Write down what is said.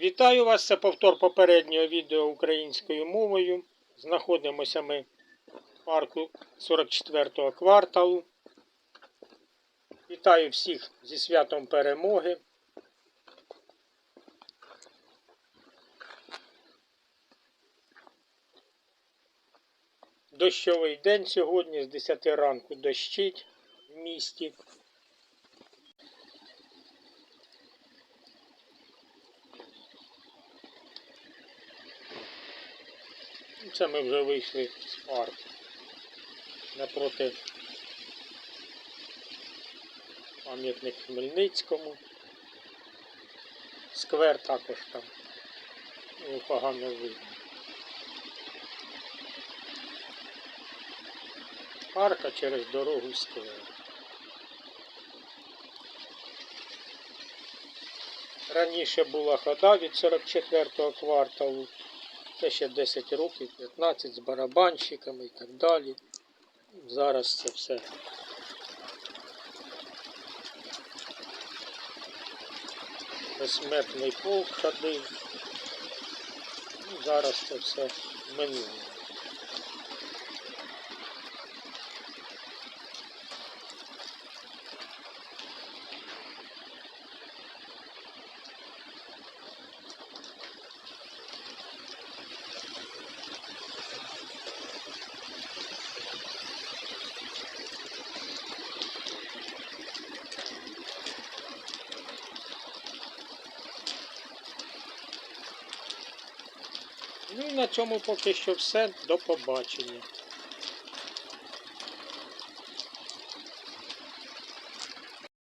Вітаю вас! Це повтор попереднього відео українською мовою. Знаходимося ми в парку 44-го кварталу. Вітаю всіх зі святом перемоги. Дощовий день сьогодні з 10 ранку дощить в місті. Це ми вже вийшли з парку. Напроти пам'ятник Хмельницькому. Сквер також там. Ну, погано видно. Парк, а через дорогу сквер. Раніше була хода від 44-го кварталу. Це ще 10 років, 15 з барабанщиками і так далі. Зараз це все. Безсмертний полк ходив. Зараз це все минуло. Ну на цьому поки що все. До побачення.